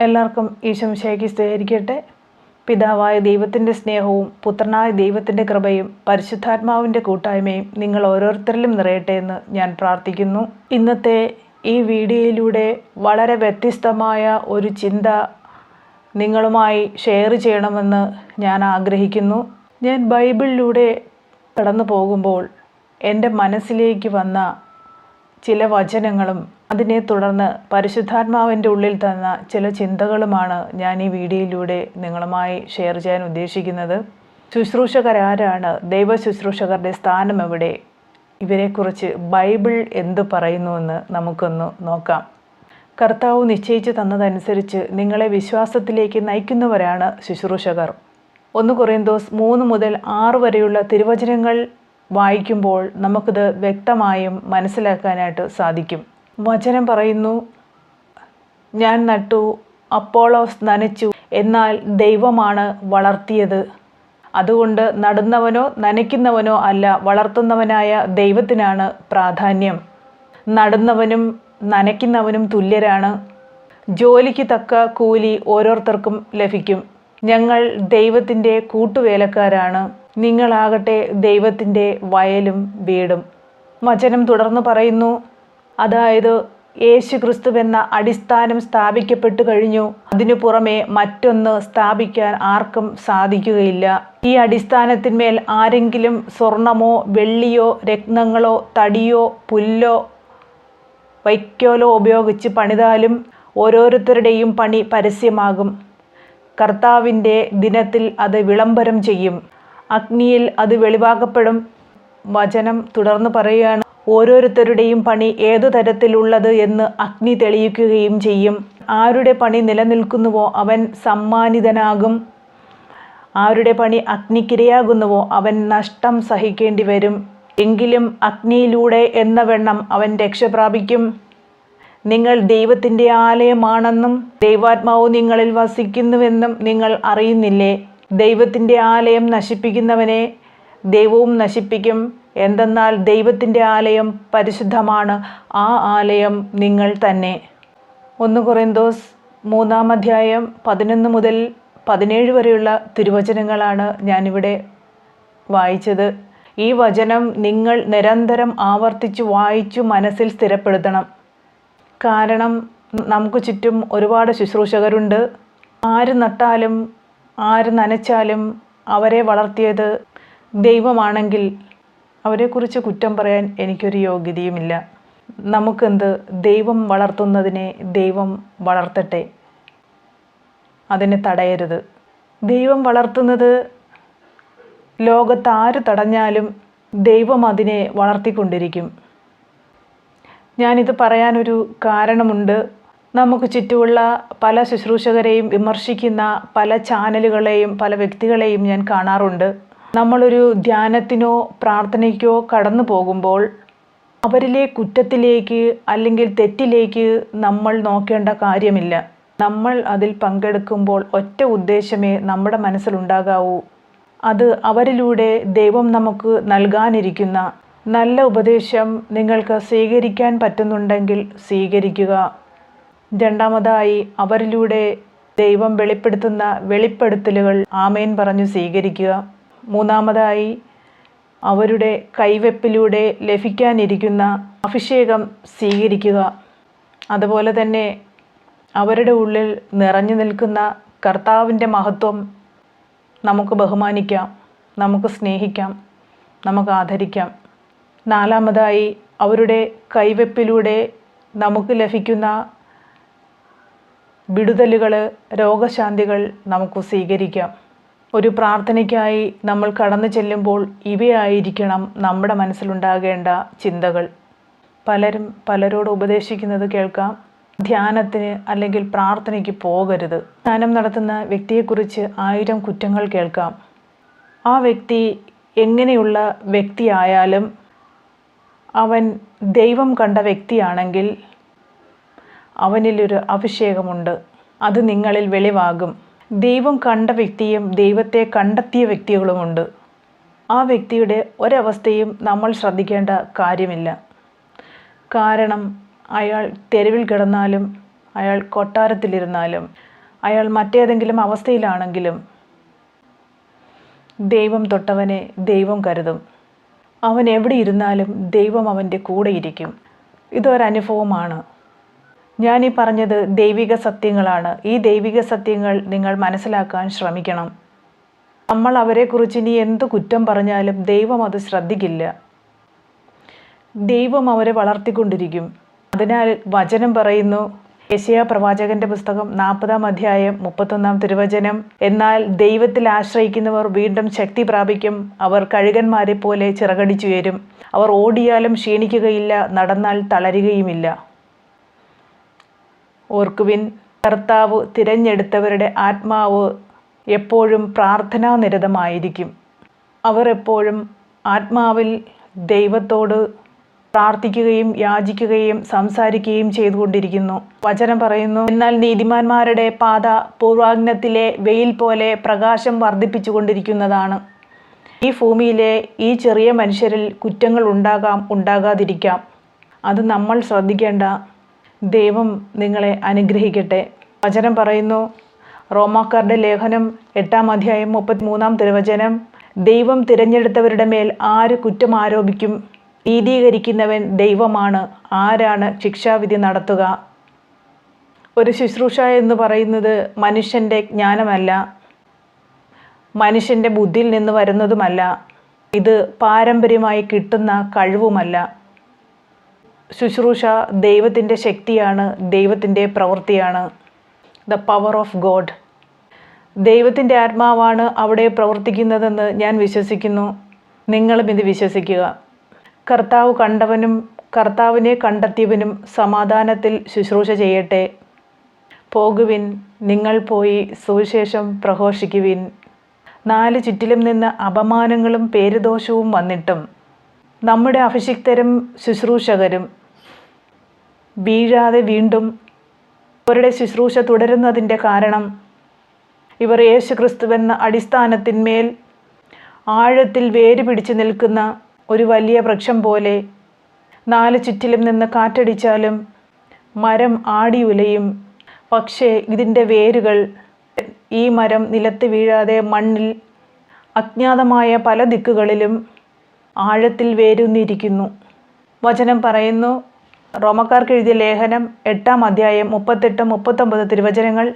എല്ലാവർക്കും ഈശംശയ്ക്ക് സ്ഥിരീകരിക്കട്ടെ പിതാവായ ദൈവത്തിന്റെ സ്നേഹവും പുത്രനായ ദൈവത്തിന്റെ കൃപയും പരിശുദ്ധാത്മാവിന്റെ കൂട്ടായ്മയും നിങ്ങൾ ഓരോരുത്തരിലും നിറയട്ടെ എന്ന് ഞാൻ പ്രാർത്ഥിക്കുന്നു. ഇന്നത്തെ ഈ വീഡിയോയിലൂടെ വളരെ വ്യത്യസ്തമായ ഒരു ചിന്ത നിങ്ങളുമായി ഷെയർ ചെയ്യണമെന്ന് ഞാൻ ആഗ്രഹിക്കുന്നു. ഞാൻ ബൈബിളിലൂടെ കടന്നു പോകുമ്പോൾ എന്റെ മനസ്സിലേക്ക് വന്ന ചില വചനങ്ങളും അതിനെ തുടർന്ന് പരിശുദ്ധാത്മാവിന്റെ ഉള്ളിൽ തന്ന ചില ചിന്തകളുമാണ് ഞാൻ ഈ വീഡിയോയിലൂടെ നിങ്ങളുമായി ഷെയർ ചെയ്യാൻ ഉദ്ദേശിക്കുന്നത്. ശുശ്രൂഷകരാരാണ് ദൈവ ശുശ്രൂഷകരുടെ സ്ഥാനം എവിടെ? ഇവരെക്കുറിച്ച് ബൈബിൾ എന്ത് പറയുന്നുവെന്ന് നമുക്കൊന്ന് നോക്കാം. കർത്താവ് നിശ്ചയിച്ചു തന്നതനുസരിച്ച് നിങ്ങളെ വിശ്വാസത്തിലേക്ക് നയിക്കുന്നവരാണ് ശുശ്രൂഷകർ. ഒന്ന് കൊറിയന്തോസ് മൂന്ന് മുതൽ ആറ് വരെയുള്ള തിരുവചനങ്ങൾ വായിക്കുമ്പോൾ നമുക്കിത് വ്യക്തമായും മനസ്സിലാക്കാനായിട്ട് സാധിക്കും. വചനം പറയുന്നു ഞാൻ നട്ടു അപ്പോളോസ് നനച്ചു എന്നാൽ ദൈവമാണ് വളർത്തിയത്. അതുകൊണ്ട് നടുന്നവനോ നനയ്ക്കുന്നവനോ അല്ല വളർത്തുന്നവനായ ദൈവത്തിനാണ് പ്രാധാന്യം. നടുന്നവനും നനയ്ക്കുന്നവനും തുല്യരാണ്. ജോലിക്ക് തക്ക കൂലി ഓരോരുത്തർക്കും ലഭിക്കും. ഞങ്ങൾ ദൈവത്തിന്റെ കൂട്ടുവേലക്കാരാണ്. നിങ്ങളാകട്ടെ ദൈവത്തിന്റെ വയലും വീടും. വചനം തുടർന്ന് പറയുന്നു അതായത് യേശു ക്രിസ്തുവെന്ന അടിസ്ഥാനം സ്ഥാപിക്കപ്പെട്ടു കഴിഞ്ഞു. അതിനു പുറമെ മറ്റൊന്ന് സ്ഥാപിക്കാൻ ആർക്കും സാധിക്കുകയില്ല. ഈ അടിസ്ഥാനത്തിന്മേൽ ആരെങ്കിലും സ്വർണമോ വെള്ളിയോ രത്നങ്ങളോ തടിയോ പുല്ലോ വൈക്കോലോ ഉപയോഗിച്ച് പണിതാലും ഓരോരുത്തരുടെയും പണി പരസ്യമാകും. കർത്താവിന്റെ ദിനത്തിൽ അത് വിളംബരം ചെയ്യും. അഗ്നിയിൽ അത് വെളിവാക്കപ്പെടും. വചനം തുടർന്ന് പറയുകയാണ്. ഓരോരുത്തരുടെയും പണി ഏതു തരത്തിലുള്ളത് എന്ന് അഗ്നി തെളിയിക്കുകയും ചെയ്യും. ആരുടെ പണി നിലനിൽക്കുന്നുവോ അവൻ സമ്മാനിതനാകും. ആരുടെ പണി അഗ്നിക്കിരയാകുന്നുവോ അവൻ നഷ്ടം സഹിക്കേണ്ടി വരും എങ്കിലും അഗ്നിയിലൂടെ എന്ന വെണ്ണം അവൻ രക്ഷ പ്രാപിക്കും. നിങ്ങൾ ദൈവത്തിന്റെ ആലയമാണെന്നും ദൈവാത്മാവ് നിങ്ങളിൽ വസിക്കുന്നുവെന്നും നിങ്ങൾ അറിയുന്നില്ലേ? ദൈവത്തിന്റെ ആലയം നശിപ്പിക്കുന്നവനെ ദൈവവും നശിപ്പിക്കും. എന്തെന്നാൽ ദൈവത്തിന്റെ ആലയം പരിശുദ്ധമാണ് ആ ആലയം നിങ്ങൾ തന്നെ. ഒന്ന് കുറേന്തോസ് മൂന്നാം അധ്യായം പതിനൊന്ന് മുതൽ പതിനേഴ് വരെയുള്ള തിരുവചനങ്ങളാണ് ഞാനിവിടെ വായിച്ചത്. ഈ വചനം നിങ്ങൾ നിരന്തരം ആവർത്തിച്ച് വായിച്ചു മനസ്സിൽ സ്ഥിരപ്പെടുത്തണം. കാരണം നമുക്ക് ചുറ്റും ഒരുപാട് ശുശ്രൂഷകരുണ്ട്. ആര് നട്ടാലും ആര് നനച്ചാലും അവരെ വളർത്തിയത് ദൈവമാണെങ്കിൽ അവരെക്കുറിച്ച് കുറ്റം പറയാൻ എനിക്കൊരു യോഗ്യതയുമില്ല. നമുക്കെന്ത് ദൈവം വളർത്തുന്നതിനെ ദൈവം വളർത്തട്ടെ? അതിനെ തടയരുത്. ദൈവം വളർത്തുന്നത് ലോകത്ത് ആര് തടഞ്ഞാലും ദൈവം അതിനെ വളർത്തിക്കൊണ്ടിരിക്കും. ഞാനിത് പറയാനൊരു കാരണമുണ്ട്. നമുക്ക് ചുറ്റുമുള്ള പല ശുശ്രൂഷകരെയും വിമർശിക്കുന്ന പല ചാനലുകളെയും പല വ്യക്തികളെയും ഞാൻ കാണാറുണ്ട്. നമ്മളൊരു ധ്യാനത്തിനോ പ്രാർത്ഥനയ്ക്കോ കടന്നു പോകുമ്പോൾ അവരിലെ കുറ്റത്തിലേക്ക് അല്ലെങ്കിൽ തെറ്റിലേക്ക് നമ്മൾ നോക്കേണ്ട കാര്യമില്ല. നമ്മൾ അതിൽ പങ്കെടുക്കുമ്പോൾ ഒറ്റ ഉദ്ദേശമേ നമ്മുടെ മനസ്സിലുണ്ടാകാവൂ. അത് അവരിലൂടെ ദൈവം നമുക്ക് നൽകാനിരിക്കുന്ന നല്ല ഉപദേശം നിങ്ങൾക്ക് സ്വീകരിക്കാൻ പറ്റുന്നുണ്ടെങ്കിൽ സ്വീകരിക്കുക. രണ്ടാമതായി അവരിലൂടെ ദൈവം വെളിപ്പെടുത്തുന്ന വെളിപ്പെടുത്തലുകൾ ആമേൻ പറഞ്ഞു സ്വീകരിക്കുക. മൂന്നാമതായി അവരുടെ കൈവെപ്പിലൂടെ ലഭിക്കാനിരിക്കുന്ന അഭിഷേകം സ്വീകരിക്കുക. അതുപോലെ തന്നെ അവരുടെ ഉള്ളിൽ നിറഞ്ഞു നിൽക്കുന്ന കർത്താവിന്റെ മഹത്വം നമുക്ക് ബഹുമാനിക്കാം നമുക്ക് സ്നേഹിക്കാം നമുക്ക് ആദരിക്കാം. നാലാമതായി അവരുടെ കൈവെപ്പിലൂടെ നമുക്ക് ലഭിക്കുന്ന വിടുതലുകൾ രോഗശാന്തികൾ നമുക്ക് സ്വീകരിക്കാം. ഒരു പ്രാർത്ഥനയ്ക്കായി നമ്മൾ കടന്നു ചെല്ലുമ്പോൾ ഇവയായിരിക്കണം നമ്മുടെ മനസ്സിലുണ്ടാകേണ്ട ചിന്തകൾ. പലരും പലരോട് ഉപദേശിക്കുന്നത് കേൾക്കാം. ധ്യാനത്തിന് അല്ലെങ്കിൽ പ്രാർത്ഥനയ്ക്ക് പോകരുത്. ധ്യാനം നടത്തുന്ന വ്യക്തിയെക്കുറിച്ച് ആയിരം കുറ്റങ്ങൾ കേൾക്കാം. ആ വ്യക്തി എങ്ങനെയുള്ള വ്യക്തിയായാലും അവൻ ദൈവം കണ്ട വ്യക്തിയാണെങ്കിൽ അവനിലൊരു അഭിഷേകമുണ്ട്. അത് നിങ്ങളിൽ വെളിവാകും. ദൈവം കണ്ട വ്യക്തിയും ദൈവത്തെ കണ്ടെത്തിയ വ്യക്തികളുമുണ്ട്. ആ വ്യക്തിയുടെ ഒരവസ്ഥയും നമ്മൾ ശ്രദ്ധിക്കേണ്ട കാര്യമില്ല. കാരണം അയാൾ തെരുവിൽ കിടന്നാലും അയാൾ കൊട്ടാരത്തിലിരുന്നാലും അയാൾ മറ്റേതെങ്കിലും അവസ്ഥയിലാണെങ്കിലും ദൈവം തൊട്ടവനെ ദൈവം കരുതും. അവൻ എവിടെ ഇരുന്നാലും ദൈവം അവന്റെ കൂടെ ഇരിക്കും. ഇതൊരനുഭവമാണ്. ഞാനീ പറഞ്ഞത് ദൈവിക സത്യങ്ങളാണ്. ഈ ദൈവിക സത്യങ്ങൾ നിങ്ങൾ മനസ്സിലാക്കാൻ ശ്രമിക്കണം. നമ്മൾ അവരെക്കുറിച്ച് ഇനി എന്ത് കുറ്റം പറഞ്ഞാലും ദൈവം അത് ശ്രദ്ധിക്കില്ല. ദൈവം അവരെ വളർത്തിക്കൊണ്ടിരിക്കും. അതിനാൽ വചനം പറയുന്നു യശയ പ്രവാചകന്റെ പുസ്തകം നാൽപ്പതാം അധ്യായം മുപ്പത്തൊന്നാം തിരുവചനം എന്നാൽ ദൈവത്തിൽ ആശ്രയിക്കുന്നവർ വീണ്ടും ശക്തി പ്രാപിക്കും. അവർ കഴുകന്മാരെ പോലെ ചിറകടിച്ചുയരും. അവർ ഓടിയാലും ക്ഷീണിക്കുകയില്ല നടന്നാൽ തളരുകയുമില്ല. ഓർക്കുവിൻ. കർത്താവ് തിരഞ്ഞെടുത്തവരുടെ ആത്മാവ് എപ്പോഴും പ്രാർത്ഥനാനിരതമായിരിക്കും. അവർ എപ്പോഴും ആത്മാവിൽ ദൈവത്തോട് പ്രാർത്ഥിക്കുകയും യാചിക്കുകയും സംസാരിക്കുകയും ചെയ്തുകൊണ്ടിരിക്കുന്നു. വചനം പറയുന്നു എന്നാൽ നീതിമാന്മാരുടെ പാത പൂർവാഗ്നത്തിലെ വെയിൽ പോലെ പ്രകാശം വർദ്ധിപ്പിച്ചുകൊണ്ടിരിക്കുന്നതാണ്. ഈ ഭൂമിയിലെ ഈ ചെറിയ മനുഷ്യരിൽ കുറ്റങ്ങൾ ഉണ്ടാകാം ഉണ്ടാകാതിരിക്കാം. അത് നമ്മൾ ശ്രദ്ധിക്കേണ്ട ദൈവം നിങ്ങളെ അനുഗ്രഹിക്കട്ടെ. വചനം പറയുന്നു റോമാക്കാരുടെ ലേഖനം എട്ടാം അധ്യായം മുപ്പത്തി മൂന്നാം തിരുവചനം ദൈവം തിരഞ്ഞെടുത്തവരുടെ മേൽ ആര് കുറ്റം ആരോപിക്കും? നീതീകരിക്കുന്നവൻ ദൈവമാണ് ആരാണ് ശിക്ഷാവിധി നടത്തുക? ഒരു ശുശ്രൂഷ എന്ന് പറയുന്നത് മനുഷ്യന്റെ ജ്ഞാനമല്ല മനുഷ്യന്റെ ബുദ്ധിയിൽ നിന്ന് വരുന്നതുമല്ല ഇത് പാരമ്പര്യമായി കിട്ടുന്ന കഴിവുമല്ല. ശുശ്രൂഷ ദൈവത്തിന്റെ ശക്തിയാണ് ദൈവത്തിന്റെ പ്രവൃത്തിയാണ്. ദ പവർ ഓഫ് ഗോഡ് ദൈവത്തിന്റെ ആത്മാവാണ് അവിടെ പ്രവർത്തിക്കുന്നതെന്ന് ഞാൻ വിശ്വസിക്കുന്നു. നിങ്ങളും ഇത് വിശ്വസിക്കുക. കർത്താവ് കണ്ടവനും കർത്താവിനെ കണ്ടെത്തിയവനും സമാധാനത്തിൽ ശുശ്രൂഷ ചെയ്യട്ടെ. പോകുവിൻ നിങ്ങൾ പോയി സുവിശേഷം പ്രഘോഷിക്കുവിൻ. നാല് ചുറ്റിലും നിന്ന് അപമാനങ്ങളും പേരുദോഷവും വന്നിട്ടും. നമ്മുടെ അഭിഷിക്തരും ശുശ്രൂഷകരും വീഴാതെ വീണ്ടും അവരുടെ ശുശ്രൂഷ തുടരുന്നതിന്റെ കാരണം ഇവർ യേശു ക്രിസ്തുവെന്ന അടിസ്ഥാനത്തിന്മേൽ ആഴത്തിൽ വേര് പിടിച്ചു നിൽക്കുന്ന ഒരു വലിയ വൃക്ഷം പോലെ നാല് ചുറ്റിലും നിന്ന് കാറ്റടിച്ചാലും മരം ആടിയുലയും പക്ഷേ ഇതിന്റെ വേരുകൾ ഈ മരം നിലത്ത് വീഴാതെ മണ്ണിൽ അജ്ഞാതമായ പല ദിക്കുകളിലും ആഴത്തിൽ വേരൂന്നിരിക്കുന്നു വചനം പറയുന്നു റോമക്കാർക്ക് എഴുതിയ ലേഖനം എട്ടാം അധ്യായം മുപ്പത്തെട്ട് മുപ്പത്തൊമ്പത് തിരുവചനങ്ങൾ.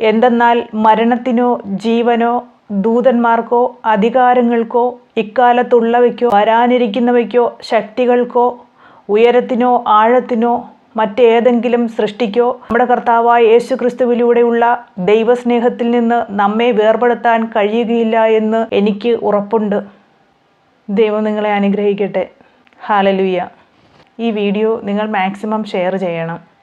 എന്തെന്നാൽ മരണത്തിനോ ജീവനോ ദൂതന്മാർക്കോ അധികാരങ്ങൾക്കോ ഇക്കാലത്തുള്ളവയ്ക്കോ വരാനിരിക്കുന്നവയ്ക്കോ ശക്തികൾക്കോ ഉയരത്തിനോ ആഴത്തിനോ മറ്റേതെങ്കിലും സൃഷ്ടിക്കോ നമ്മുടെ കർത്താവായ യേശു ക്രിസ്തുവിലൂടെയുള്ള ദൈവസ്നേഹത്തിൽ നിന്ന് നമ്മെ വേർപെടുത്താൻ കഴിയുകയില്ല എന്ന് എനിക്ക് ഉറപ്പുണ്ട്. ദൈവം നിങ്ങളെ അനുഗ്രഹിക്കട്ടെ. ഹാലലുയ്യ ഈ വീഡിയോ നിങ്ങൾ മാക്സിമം ഷെയർ ചെയ്യണം.